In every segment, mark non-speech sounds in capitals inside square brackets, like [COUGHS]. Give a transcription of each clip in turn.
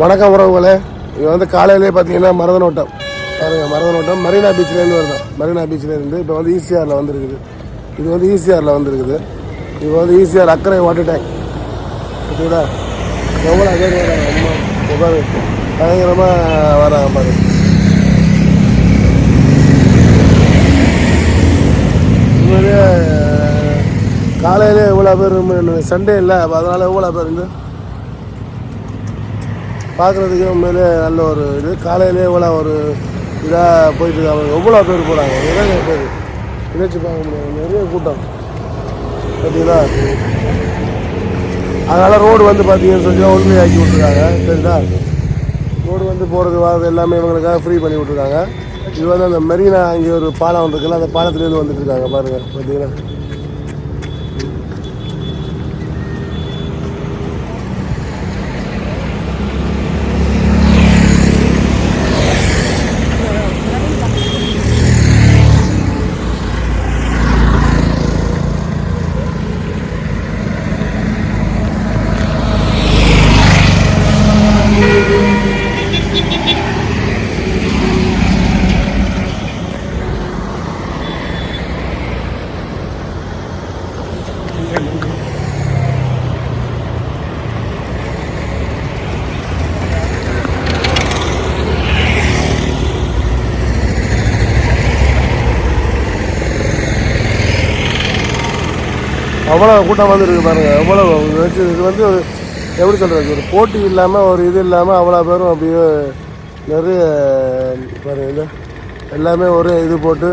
வணக்கம் உறவுகளே. இது வந்து காலையிலே பார்த்தீங்கன்னா மரதனோட்டம். பாருங்க மரதனோட்டம். மரீனா பீச்லேருந்து வருதான் மரீனா பீச்லேருந்து இப்போ வந்து ஈசிஆரில் வந்துருக்குது. இது வந்து ஈசிஆரில் வந்திருக்குது. இது வந்து ஈசிஆர் அக்கறை வாட்டர் டேங்க் ஓகேங்களா எவ்வளோ பேர் வராங்க அம்மா இங்க பயங்கரமாக வராங்க பாரு காலையிலே இவ்வளோ பேர் சண்டே இல்லை. அப்போ அதனால் இவ்வளோ பேர் வந்து பார்க்குறதுக்கு உண்மையிலே நல்ல ஒரு இது. காலையிலே இவ்வளோ ஒரு இதாக போயிட்டு இருக்காங்க. எவ்வளோ பேர் போகிறாங்க நிறைய பேர் நினைச்சு பார்க்க முடியாது. நிறைய கூட்டம். பார்த்தீங்களா? அதனால் ரோடு வந்து பார்த்தீங்கன்னு சொல்லி உண்மையாக்கி விட்ருக்காங்க சரிதா ரோடு வந்து போகிறது வர்றது எல்லாமே இவங்களுக்காக ஃப்ரீ பண்ணி விட்ருக்காங்க இது வந்து அந்த மெரினா அங்கே ஒரு பாலம் இருக்குல்ல அந்த பாலத்துலேருந்து வந்துட்டு இருக்காங்க பாருங்கள் பார்த்தீங்களா அவ்வளோ கூட்டம் வந்துருக்கு பாருங்க. எவ்வளோ இது வந்து எப்படி சொல்கிறது ஒரு போட்டி இல்லாமல் ஒரு இது இல்லாமல் அவ்வளோ பேரும் அப்படியே நிறைய பாருங்க இது எல்லாமே ஒரே இது போட்டு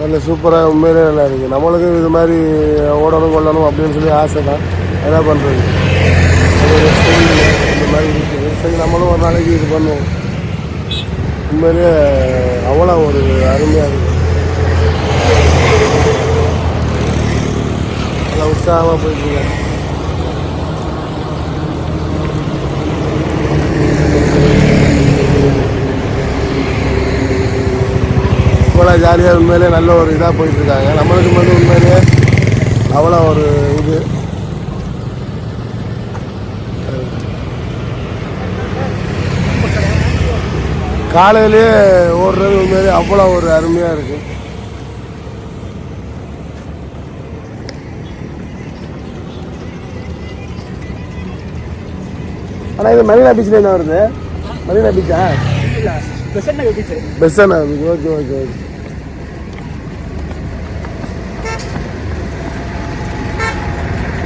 நல்ல சூப்பராக உண்மையிலே நல்லா இருக்குது நம்மளுக்கும் இது மாதிரி ஓடணும் கொள்ளணும் அப்படின்னு சொல்லி ஆசை தான் என்ன பண்ணுறது இந்த மாதிரி இருக்குது சரி நம்மளும் ஒரு நாளைக்கு இது பண்ணுவோம். உண்மையிலேயே அவ்வளோ ஒரு அருமையாக இருக்குது நல்லா உற்சாகமாக போயிட்டுருங்க இவ்வளோ ஜாலியாக உண்மையிலே நல்ல ஒரு இதாக போயிட்டுருக்காங்க நம்மளுக்கு வந்து உண்மையிலே அவ்வளோ ஒரு இது காலையிலேயே ஓடுறது உண்மையிலே அவ்வளோ ஒரு அருமையாக இருக்குது ஆனால் இது மரீனா பீச்சில் என்ன வருது? மரீனா பீச்சா பெஸ்ஸானா பீச் ஓகே ஓகே ஓகே.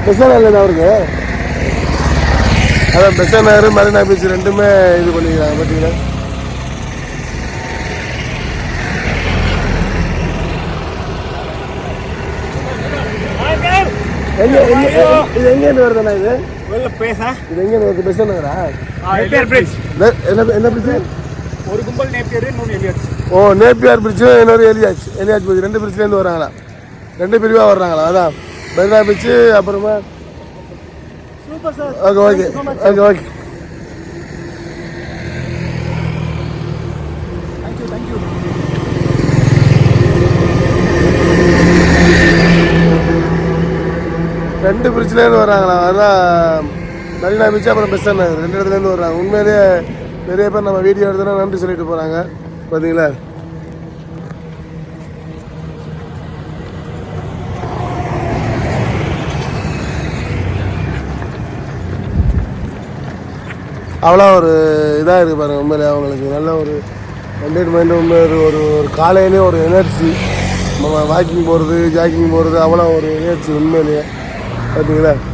பெஸ்ஸானா என்ன வருது? அதான் பெஸ்ஸா நகர் மரீனா பீச் ரெண்டுமே இது பண்ணிக்கிறாங்க பார்த்தீங்களா எங்க இது எங்கேருந்து வருதுண்ணா இது? வெளில பேச. இது எங்கேருந்து வருது? பெஸ்ஸா நகரா நேப்பியர் பிரிட்ஜ் என்ன என்ன பிரிட்ஜ் ஒரு கும்பல் நேப்பியர் இன்னொன்று ஓ நேப்பியார் பிரிட்ஜு இன்னொரு எலியாச் எலியாச் பிரிட்ஜ் ரெண்டு பிரிட்ஜ்லேருந்து வராங்களா? ரெண்டு பிரிவாக வர்றாங்களா? அதான். பெர்னா பிரிட்ஜு அப்புறமா super sir okay okay okay okay ரெண்டு பிரிட்ஜ்லேருந்து வராங்களா அதெல்லாம் மெரினா பீச் அப்புறம் பெஸ்ட் நகர் ரெண்டு இடத்துலேருந்து வர்றாங்க உண்மையிலேயே நிறைய பேர் நம்ம வீடியோ எடுத்தோன்னா நன்றி சொல்லிட்டு போகிறாங்க பார்த்தீங்களா அவ்வளோ ஒரு இதாக இருக்குது பாருங்க உண்மையிலே அவங்களுக்கு. நல்ல ஒரு என்டர்டைன்மெண்ட் உண்மை. ஒரு ஒரு ஒரு காலையிலே ஒரு எனர்ஜி நம்ம வாக்கிங் போகிறது ஜாக்கிங் போகிறது அவ்வளோ ஒரு எனர்ஜி உண்மையிலேயே. பார்த்தீங்களா kilometers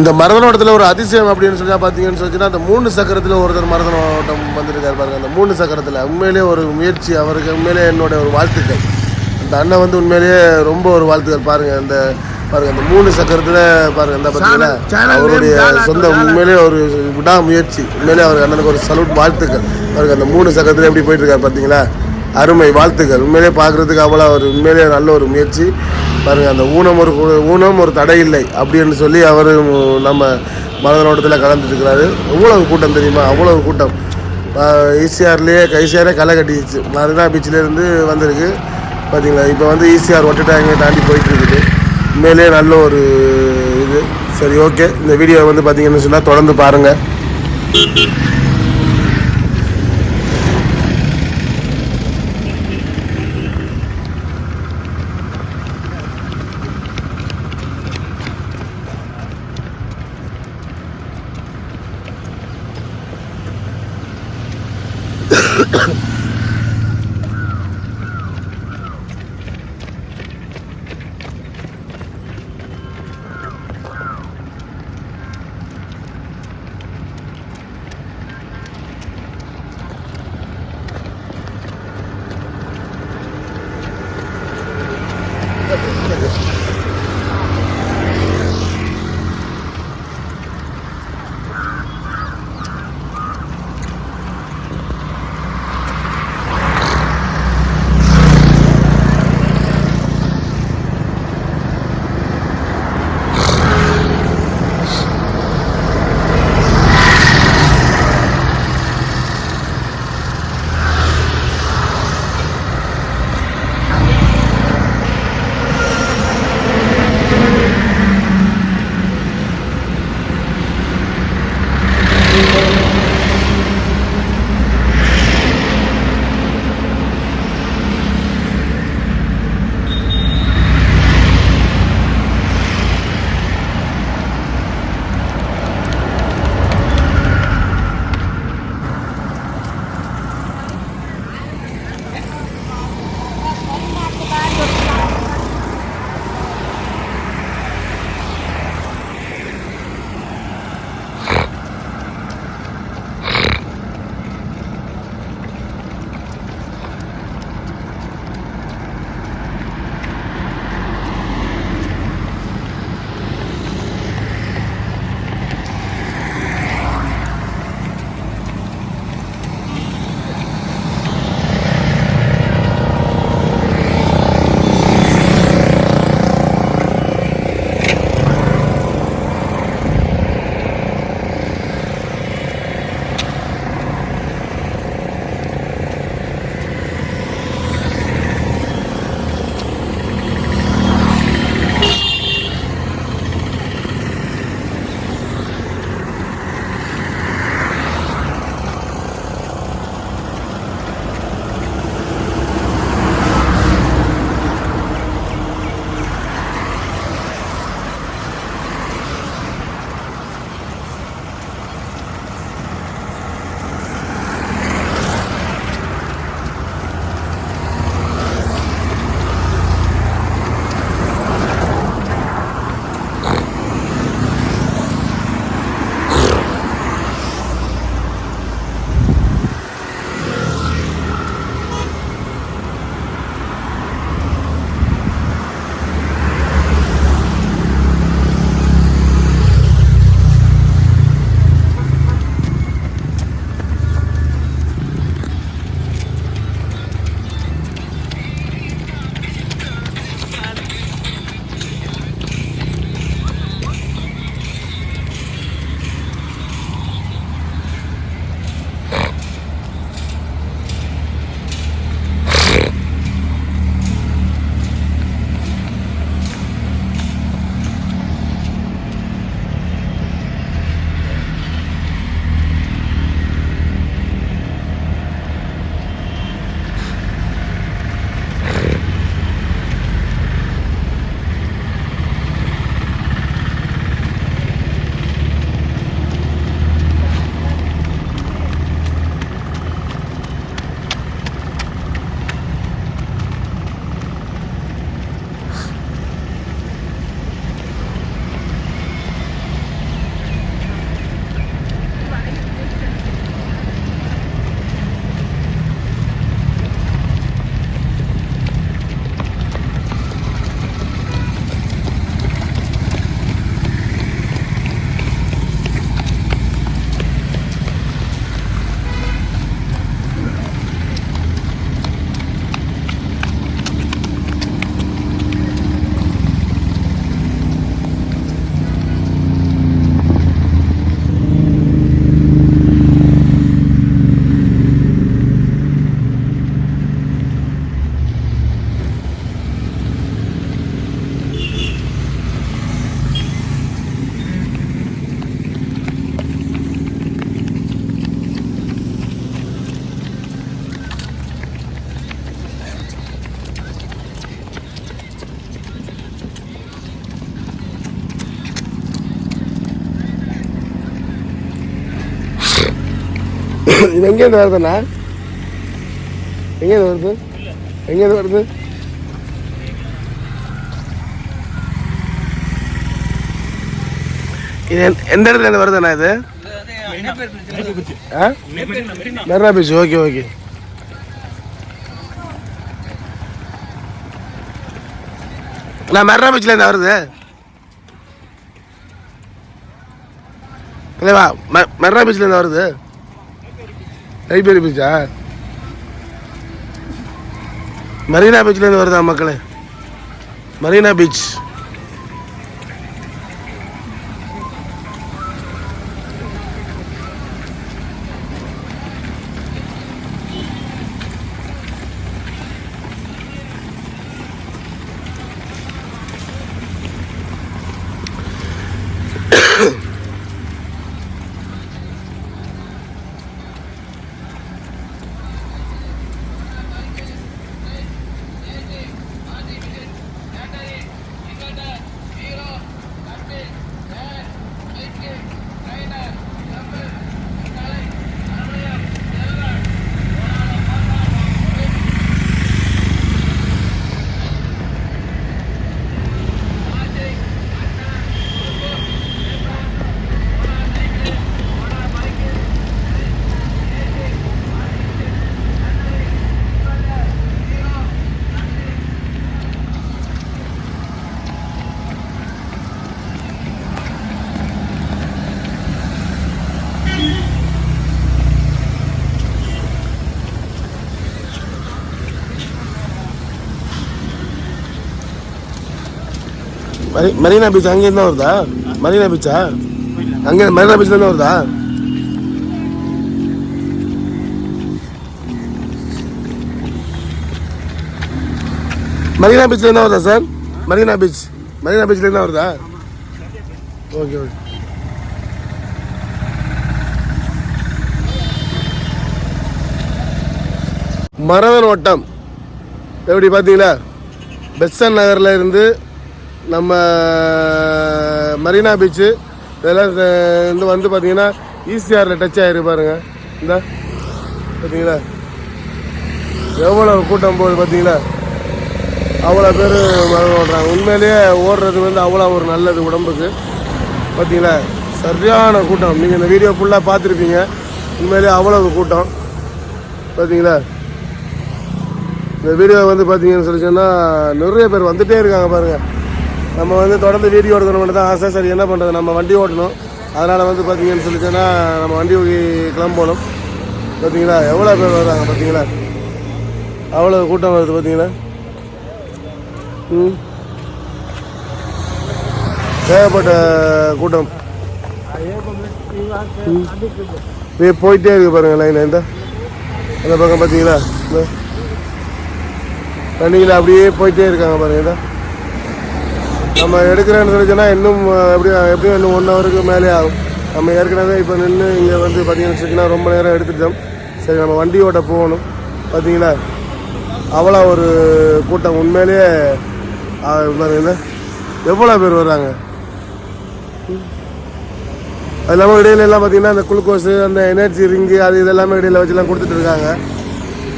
இந்த மரதன ஓட்டத்தில் ஒரு அதிசயம் அப்படின்னு சொல்லி பார்த்தீங்கன்னு சொல்லிச்சுன்னா அந்த மூணு சக்கரத்தில் ஒருத்தர் மரதன ஓட்டம் வந்திருக்காரு பாருங்க. அந்த மூணு சக்கரத்தில் உண்மையிலேயே ஒரு முயற்சி அவருக்கு உண்மையிலேயே என்னோட ஒரு வாழ்த்துக்கள். அந்த அண்ணன் வந்து உண்மையிலேயே ரொம்ப ஒரு வாழ்த்துக்கள். பாருங்க அந்த பாருங்க அந்த மூணு சக்கரத்தில் பாருங்க இந்த பார்த்தீங்கன்னா அவருடைய சொந்த உண்மையிலேயே ஒரு விடா முயற்சி உண்மையிலேயே அவர் அண்ணனுக்கு ஒரு சல்யூட் வாழ்த்துக்கள். பாருங்க அந்த மூணு சக்கரத்தில் எப்படி போயிட்டு இருக்காரு பார்த்தீங்களா? அருமை வாழ்த்துக்கள். உண்மையிலேயே பார்க்குறதுக்கு அவ்வளோ ஒரு உண்மையிலேயே நல்ல ஒரு முயற்சி. பாருங்க அந்த ஊனம் ஒரு ஊனம் ஒரு தடை இல்லை அப்படின்னு சொல்லி அவர் நம்ம மனதனோட்டத்தில் கலந்துட்டுருக்கிறாரு. எவ்வளவு கூட்டம் தெரியுமா? அவ்வளவு கூட்டம். ஈசிஆர்லேயே ஈசிஆரே களை கட்டிடுச்சு. மருதா பீச்சிலேருந்து வந்திருக்கு. பார்த்தீங்களா இப்போ வந்து ஈசிஆர் ஒட்டட்டாங்க தாண்டி போயிட்டு இருக்குது உண்மையிலேயே நல்ல ஒரு இது. சரி ஓகே. இந்த வீடியோ வந்து பார்த்தீங்கன்னு சொன்னால் தொடர்ந்து பாருங்கள் இது எங்கேருந்து வருதுண்ணா எங்கேருந்து வருது? எங்கேருந்து வருது? இது எந்த- எந்த இடத்துல இருந்து வருதுண்ணா இது? ஆ? மெரினா பீச். Okay okay. நான் மெரினா பீச்சில் இருந்து வருது. இல்லைவா மெரினா பீச்சில் இருந்து வருது. லைப்ரரி பீச்சா மரீனா பீச்லேருந்து வருதா மக்களே? Marina beach. மெரினா பீச் அங்கேருந்து தான் வருதா? மரீனா பீச்சா அங்கே மெரினா பீச்ல இருந்து வருதா? மரீனா பீச்சில் என்ன வருதா சார் மரீனா பீச் மரீனா பீச்சில் என்ன வருதா? Okay okay. மரதன் ஓட்டம் எப்படி பார்த்தீங்களா? பெஸ்டன் நகரில் இருந்து நம்ம மரீனா பீச்சு இதெல்லாம் இந்த வந்து பார்த்தீங்கன்னா ஈசிஆரில் டச் ஆகிருக்கு பாருங்க. இந்த பார்த்தீங்களா எவ்வளோ கூட்டம் போகுது பார்த்தீங்களா அவ்வளோ பேர் மரம் ஓடுறாங்க உண்மையிலேயே ஓடுறது வந்து அவ்வளோ ஒரு நல்லது உடம்புக்கு. பார்த்தீங்களா சரியான கூட்டம். நீங்கள் இந்த வீடியோ ஃபுல்லாக பார்த்துருப்பீங்க. உண்மையிலேயே அவ்வளவு கூட்டம். பார்த்தீங்களா இந்த வீடியோ வந்து பார்த்தீங்கன்னு சொல்லி சொன்னால் நிறைய பேர் வந்துகிட்டே இருக்காங்க பாருங்கள் நம்ம வந்து தொடர்ந்து வீடியோ எடுக்கணும் தான் ஆசை. சரி என்ன பண்ணுறது நம்ம வண்டி ஓட்டணும். அதனால் வந்து பார்த்தீங்கன்னு சொல்லி நம்ம வண்டி ஓட்டி கிளம்பணும். பார்த்தீங்களா எவ்வளோ பேர் வர்றாங்க பார்த்தீங்களா அவ்வளோ கூட்டம் வருது பார்த்தீங்களா ம். தேவைப்பட்ட கூட்டம். அப்படியே போயிட்டே இருக்கு பாருங்க லைன் இந்த. அந்த பக்கம் பார்த்தீங்களா இந்த. வண்டியில் அப்படியே போயிட்டே இருக்காங்க பாருங்க இதான் நம்ம எடுக்கிறேன்னு சொல்லி சொன்னால் இன்னும் எப்படி எப்படியும் எப்படியும் இன்னும் ஒன் ஹவருக்கு மேலே ஆகும். நம்ம ஏற்கனவே இப்போ நின்று இங்கே வந்து பார்த்தீங்கன்னு வச்சுக்கோங்கன்னா ரொம்ப நேரம் எடுத்துட்டோம். சரி நம்ம வண்டியோட போகணும். பார்த்தீங்கன்னா அவ்வளோ ஒரு கூட்டம். உண்மையிலேயே அஹ், பாருங்க எவ்வளோ பேர் வர்றாங்க? அது இல்லாமல் இடையில எல்லாம் பார்த்தீங்கன்னா அந்த குளுக்கோஸு அந்த எனர்ஜி ரிங்கு அது இதெல்லாமே இடையில வச்சுலாம் கொடுத்துட்டு இருக்காங்க.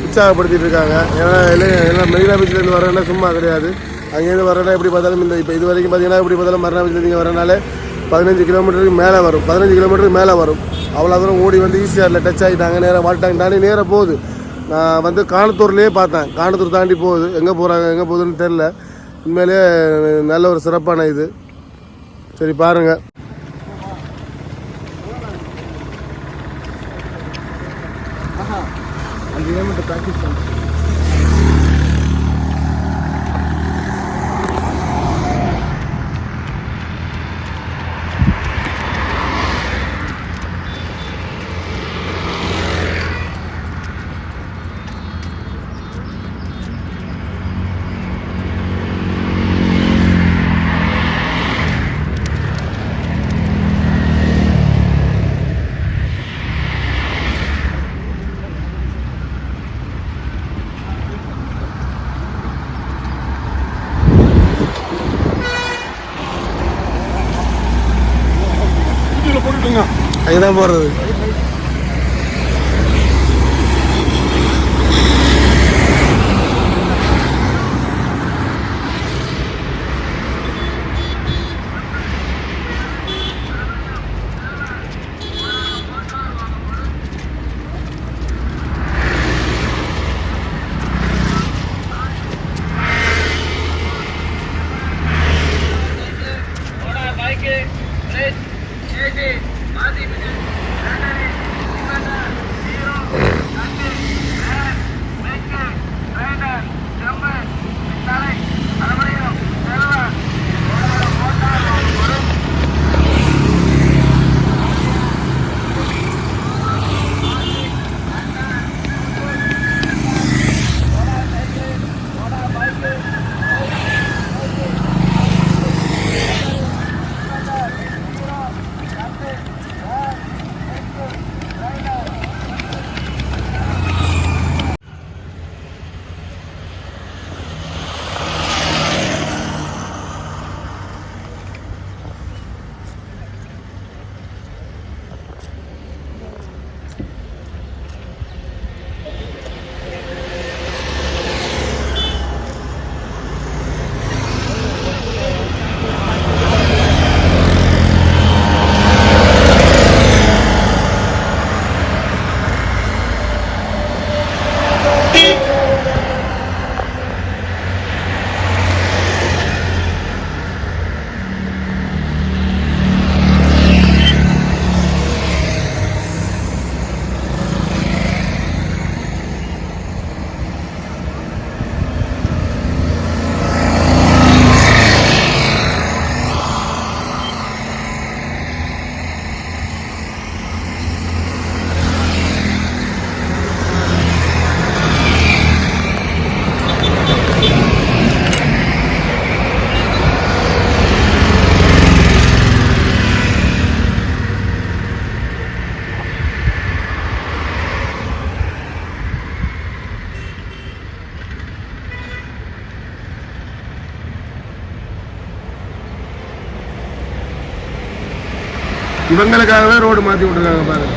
உற்சாகப்படுத்திட்டு இருக்காங்க. ஏன்னா எல்லாம் மெரினா பீச்லேருந்து வரேன்னா சும்மா கிடையாது. அங்கேருந்து வரனா எப்படி பார்த்தாலும் இந்த இப்போ இது வரைக்கும் பார்த்தீங்கன்னா எப்படி பார்த்தாலும் மரணா நீங்கள் வரனாலே பதினஞ்சு கிலோமீட்டருக்கு மேலே வரும். பதினஞ்சு கிலோமீட்டருக்கு மேலே வரும். அவ்வளோ தூரம் ஓடி வந்து ஈஸியாரில் டச் ஆகிட்டாங்க நேராக வாட்டாங்க தாண்டி நேராக போகுது. நான் வந்து காணத்தூர்லேயே பார்த்தேன். காணத்தூர் தாண்டி போகுது. எங்கே போகிறாங்க எங்கே போகுதுன்னு தெரில உண்மையிலே நல்ல ஒரு சிறப்பான இது. சரி பாருங்கள் கிலோமீட்டர் ப்ராக்டிஸ் பண்ணு இதில் போட்டுட்டுங்க அங்கே தான் போடுறது. இவங்களுக்காகவே ரோடு மாற்றி விட்டுருக்காங்க பாருங்க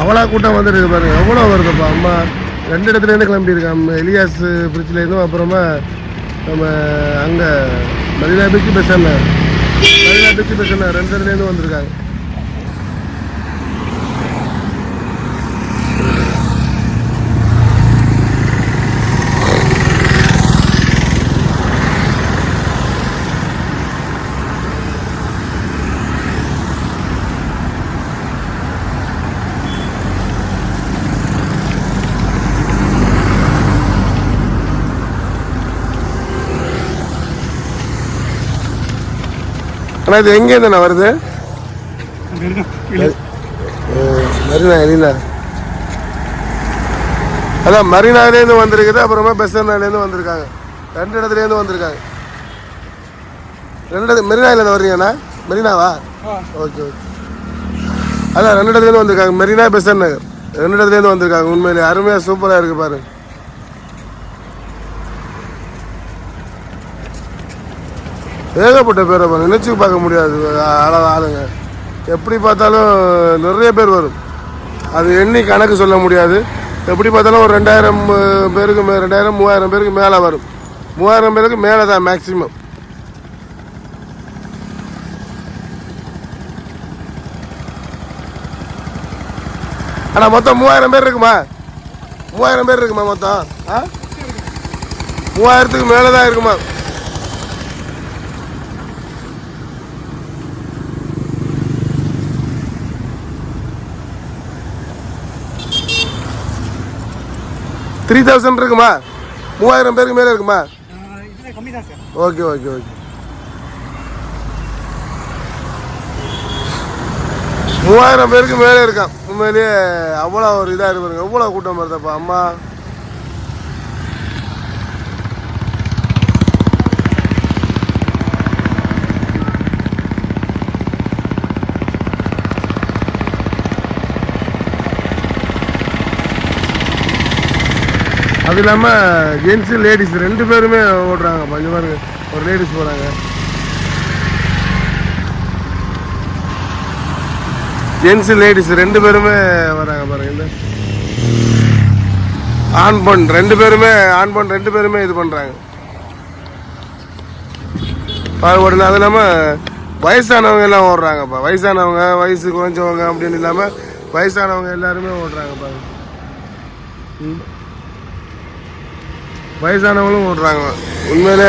அவ்வளோ கூட்டம் வந்துருக்கு பாருங்க. எவ்வளோ வருதுப்பா? அம்மா ரெண்டு இடத்துலேருந்து கிளம்பியிருக்காங்க எலியாஸ் பிரிட்ஜ்லேருந்தும் அப்புறமா நம்ம அங்கே மதினா பீச் பஸ் என்ன மரினா பீச் பஸ் என்ன ரெண்டு இடத்துலேருந்து வந்திருக்காங்க. ஆனால் இது எங்கேருந்து வருது? மரினா எலினா அதான் மரினாலேருந்து வந்திருக்குது அப்புறமா பெசர்னாலேருந்து வந்திருக்காங்க. ரெண்டு இடத்துலேருந்து வந்திருக்காங்க. ரெண்டு இடத்து மெரினாலேருந்து வர்றீங்கண்ணா மெரினாவா? Okay okay. அதான் ரெண்டு இடத்துலேருந்து வந்திருக்காங்க. மெரினா பெசன் நகர். ரெண்டு இடத்துலேருந்து வந்திருக்காங்க உண்மையிலே. அருமையாக சூப்பராக இருக்குது பாரு ஏகப்பட்ட பேரை வரும் நினச்சி பார்க்க முடியாது. அளவு ஆளுங்க. எப்படி பார்த்தாலும் நிறைய பேர் வரும். அது எண்ணி கணக்கு சொல்ல முடியாது. எப்படி பார்த்தாலும் ஒரு ரெண்டாயிரம் பேருக்கு மே ரெண்டாயிரம் மூவாயிரம் பேருக்கு மேலே வரும். மூவாயிரம் பேருக்கு மேலே தான் மேக்ஸிமம் ஆனால் மொத்தம் மூவாயிரம் பேர் இருக்குமா? மூவாயிரம் பேர் இருக்குமா மொத்தம்? ஆ? மூவாயிரத்துக்கு மேலே தான் இருக்குமா? த்ரீ தௌசண்ட் இருக்குமா? மூவாயிரம் பேருக்கு மேலே இருக்குமா? Okay okay okay. மூவாயிரம் பேருக்கு மேலே இருக்கான். உண்மையிலேயே அவ்வளோ ஒரு இதாக இருப்பாருங்க எவ்வளோ கூட்டம் வருதப்பா அம்மா? அது இல்லாமல் ஜென்ஸு லேடிஸ் ரெண்டு பேருமே ஓடுறாங்க. கொஞ்சம் பாருங்க ஒரு லேடிஸ் போகிறாங்க ஜென்ஸ் லேடிஸ் ரெண்டு பேருமே வராங்க பாருங்க. இந்த ஆண் பெண் ரெண்டு பேருமே ஆண் பெண் ரெண்டு பேருமே இது பண்ணுறாங்க பாகுபாடு அது இல்லாமல் வயசானவங்க எல்லாம் ஓடுறாங்கப்பா. வயசானவங்க வயசு குறைஞ்சவங்க அப்படின்னு இல்லாமல் வயசானவங்க எல்லாருமே ஓடுறாங்க பாருங்க ம். வயசானவங்களும் ஓடுறாங்க. உண்மையிலே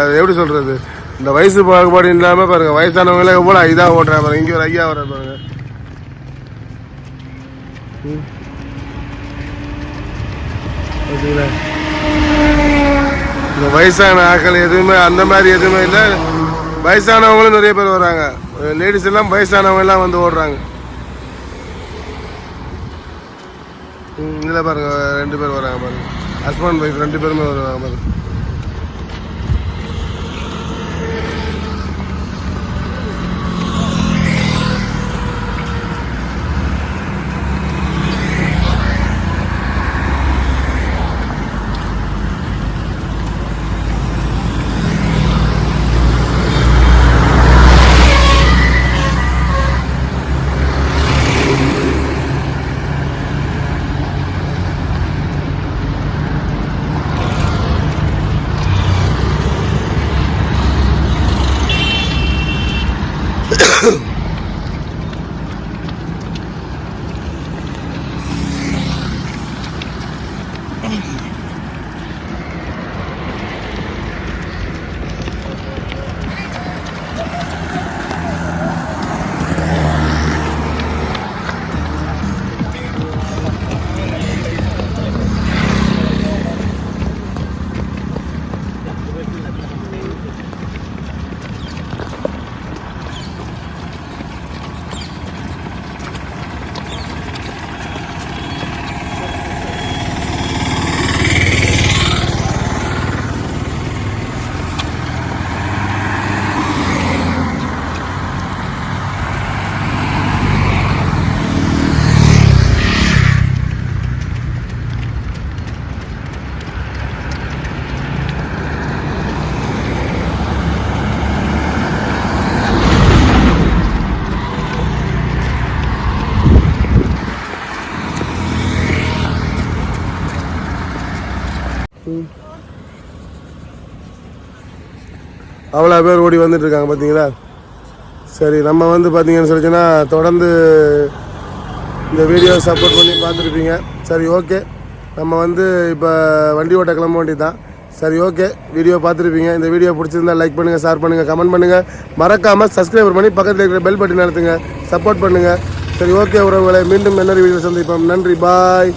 அது எப்படி சொல்கிறது இந்த வயசு பாகுபாடு இல்லாமல் பாருங்க வயசானவங்களே எவ்வளோ இதாக ஓடுறாங்க பாருங்க இங்கே ஒரு ஐயா வர பாருங்க. இந்த வயசான ஆக்கள் எதுவுமே அந்த மாதிரி எதுவுமே இல்லை. வயசானவங்களும் நிறைய பேர் வராங்க லேடிஸ் எல்லாம் வயசானவங்க எல்லாம் வந்து ஓடுறாங்க. ம், பாருங்க ரெண்டு பேர் வராங்க பாருங்க. ஹஸ்பண்ட் ஒய்ஃப் ரெண்டு பேருமே வருவாங்க. Boom. [COUGHS] பாருங்க பேர் ஓடி வந்துட்டு இருக்காங்க பார்த்தீங்களா? சரி நம்ம வந்து பார்த்தீங்கன்னு சொல்லிச்சுன்னா தொடர்ந்து இந்த வீடியோ சப்போர்ட் பண்ணி பார்த்துருப்பீங்க. சரி ஓகே நம்ம வந்து இப்போ வண்டி ஓட்ட கிளம்ப வேண்டி தான் சரி ஓகே வீடியோ பார்த்துருப்பீங்க. இந்த வீடியோ பிடிச்சிருந்தா லைக் பண்ணுங்கள் ஷேர் பண்ணுங்கள் கமெண்ட் பண்ணுங்கள் மறக்காமல் சப்ஸ்கிரைபர் பண்ணி பக்கத்தில் இருக்கிற பெல் பட்டன் நடத்துங்க சப்போர்ட் பண்ணுங்கள் சரி ஓகே உறவுகளை மீண்டும் இன்னொரு வீடியோ சந்திப்போம். நன்றி பாய்